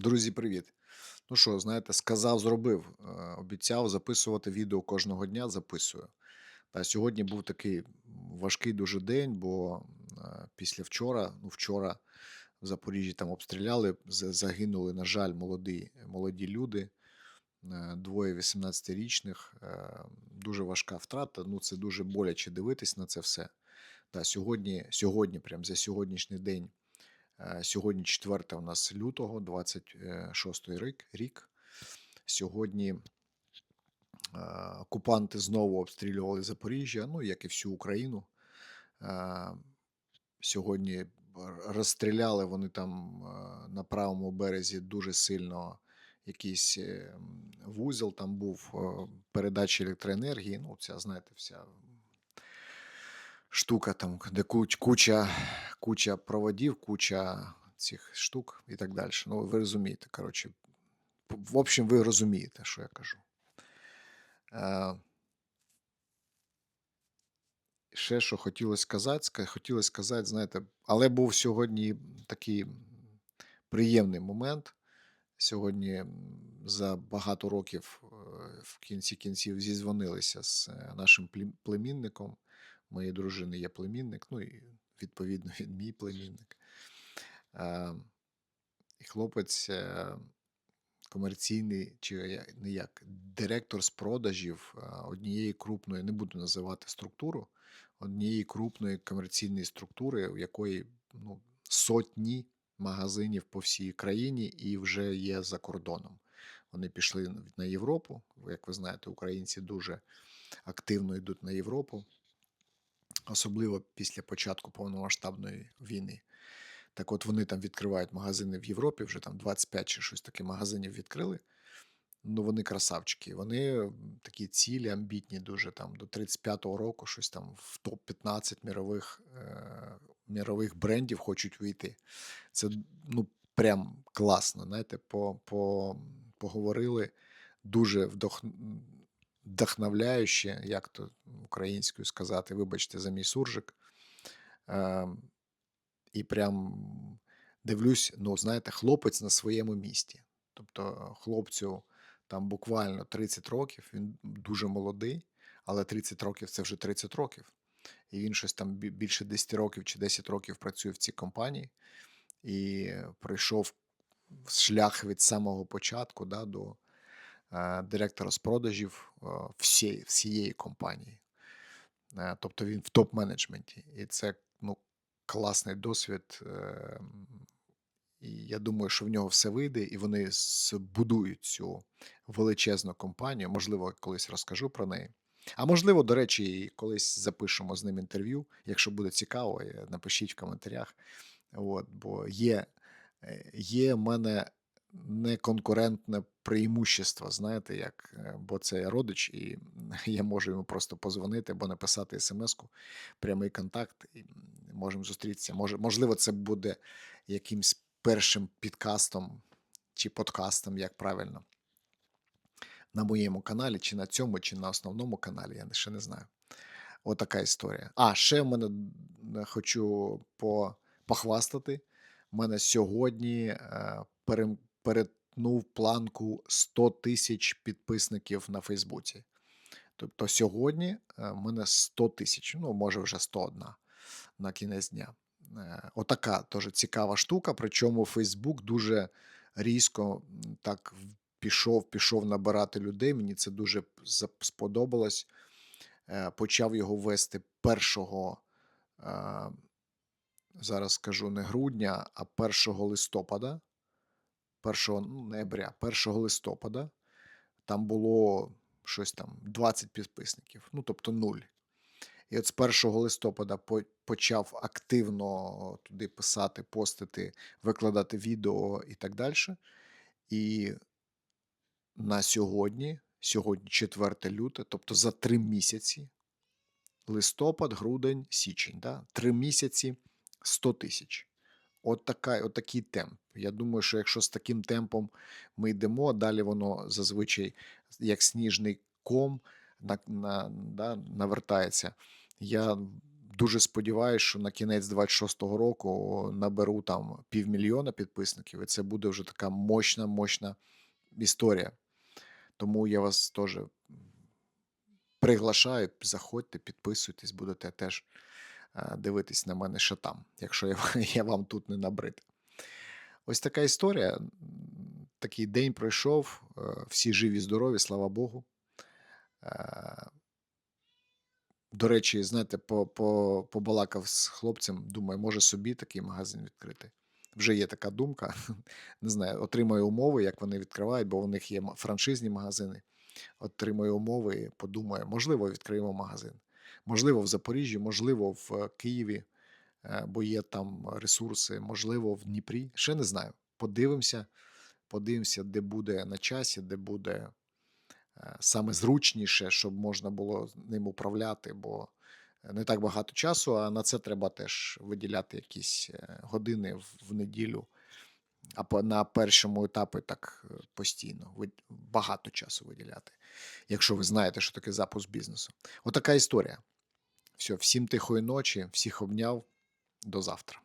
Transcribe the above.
Друзі, привіт. Ну що, знаєте, сказав, зробив. Е, Обіцяв записувати відео кожного дня, записую. Та сьогодні був такий важкий дуже день, бо е, після вчора, ну вчора в Запоріжжі там обстріляли, загинули, на жаль, молоді, молоді люди, е, двоє 18-річних. Е, Дуже важка втрата. Ну, це дуже боляче дивитись на це все. Та сьогодні, сьогодні, прям за сьогоднішній день. Е, Сьогодні 4 у нас лютого, 26 рік. рік. Сьогодні е, окупанти знову обстрілювали Запоріжжя, ну як і всю Україну. Е, Сьогодні розстріляли вони там е, на правому березі дуже сильно якийсь е, вузол. Там був е, передача електроенергії. Ну, ця, знаєте, вся штука там, де куч, куча, куча проводів, куча цих штук і так далі. Ну, ви розумієте, коротше. В общем, ви розумієте, що я кажу. Ще що хотілося сказати, хотілося сказати, знаєте, але був сьогодні такий приємний момент. Сьогодні за багато років е, в кінці кінців зізвонилися з е, нашим племінником. Моєї дружини є племінник, ну і відповідно він мій племінник. Е, І хлопець е, комерційний, чи я- не як, директор з продажів е, однієї крупної, не буду називати структуру, однієї крупної комерційної структури, у якої ну, сотні магазинів по всій країні і вже є за кордоном. Вони пішли на Європу. Як ви знаєте, українці дуже активно йдуть на Європу, особливо після початку повномасштабної війни. Так от вони там відкривають магазини в Європі, вже там 25 чи щось таке магазинів відкрили. Ну, вони красавчики. Вони такі цілі, амбітні, дуже там до 35-го року, щось там в топ-15 мірових, е, мірових брендів хочуть вийти. Це ну, прям класно. Знаєте, по, по, поговорили дуже вдох, вдохновляюще, як то українською сказати, вибачте за мій суржик. Е, і прям дивлюсь, ну, знаєте, хлопець на своєму місці. Тобто хлопцю там буквально 30 років, він дуже молодий, але 30 років це вже 30 років. І він щось там більше 10 років чи 10 років працює в цій компанії і пройшов шлях від самого початку да, до е, директора з продажів е, всієї, всієї компанії. Е, Тобто він в топ-менеджменті. І це ну, класний досвід. е, І я думаю, що в нього все вийде, і вони збудують цю величезну компанію. Можливо, колись розкажу про неї. А можливо, до речі, колись запишемо з ним інтерв'ю. Якщо буде цікаво, е, напишіть в коментарях. От, бо є, е, є в мене неконкурентне преимущество, знаєте, як, е, бо це родич, і я можу йому просто позвонити або написати смс-ку, прямий контакт, і можемо зустрітися. Може, можливо, це буде якимсь першим підкастом чи подкастом, як правильно, на моєму каналі, чи на цьому, чи на основному каналі, я ще не знаю. Отака історія. А, ще в мене хочу по, похвастати. У мене сьогодні е, перем- перетнув планку 100 тисяч підписників на Фейсбуці. Тобто сьогодні е, в мене 100 тисяч, ну може вже 101 на кінець дня. Е, Отака теж цікава штука. Причому Фейсбук дуже різко так пішов, пішов набирати людей. Мені це дуже сподобалось. Е, Почав його вести першого, зараз скажу не грудня, а 1 листопада. 1 ну, ноября, 1 листопада. Там було щось там 20 підписників, ну тобто нуль. І от з 1 листопада почав активно туди писати, постити, викладати відео і так далі. І на сьогодні, сьогодні 4 люте, тобто за три місяці, листопад, грудень, січень, да? три місяці 100 тисяч. От, така, от такий темп. Я думаю, що якщо з таким темпом ми йдемо, далі воно зазвичай як сніжний ком на, на, да, навертається. Я Дуже сподіваюсь, що на кінець 26-го року наберу там півмільйона підписників, і це буде вже така мощна, мощна історія. Тому я вас теж приглашаю, заходьте, підписуйтесь, будете теж дивитись на мене ще там, якщо я, я вам тут не набрид. Ось така історія. Такий день пройшов, е, всі живі, здорові, слава Богу. Е, До речі, знаєте, по, по, побалакав з хлопцем, думаю, може собі такий магазин відкрити. Вже є така думка. Не знаю, отримаю умови, як вони відкривають, бо у них є франшизні магазини. Отримаю умови подумаю, можливо, відкриємо магазин. Можливо, в Запоріжжі, можливо, в е, Києві, е, бо є там ресурси, можливо, в Дніпрі. Ще не знаю. Подивимося, подивимося, де буде на часі, де буде е, саме зручніше, щоб можна було ним управляти, бо не так багато часу, а на це треба теж виділяти якісь години в, неділю. А на першому етапі так постійно багато часу виділяти, якщо ви знаєте, що таке запуск бізнесу. Отака історія. Все, всім тихої ночі, всіх обняв. До завтра.